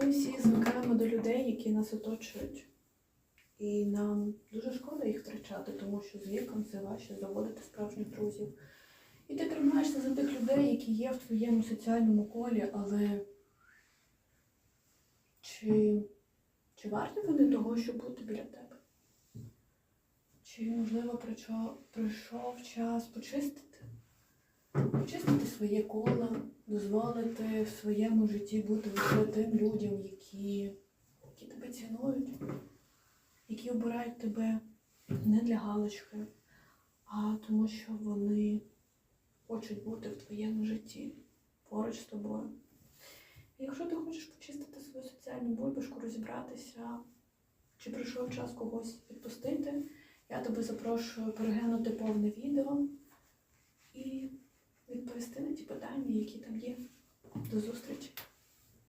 Ми всі звикаємо до людей, які нас оточують. І нам дуже шкода їх втрачати, тому що з віком це важче заводити справжніх друзів. І ти тримаєшся за тих людей, які є в твоєму соціальному колі, але чи, чи варті вони того, щоб бути біля тебе? Чи, можливо, прийшов, час почистити? Почистити своє коло, дозволити в своєму житті бути лише тим людям, які, які тебе цінують, які обирають тебе не для галочки, а тому, що вони хочуть бути в твоєму житті поруч з тобою. І якщо ти хочеш почистити свою соціальну бульбашку, розібратися, чи прийшов час когось відпустити, я тебе запрошую переглянути повне відео ті питання, які там є. До зустрічі!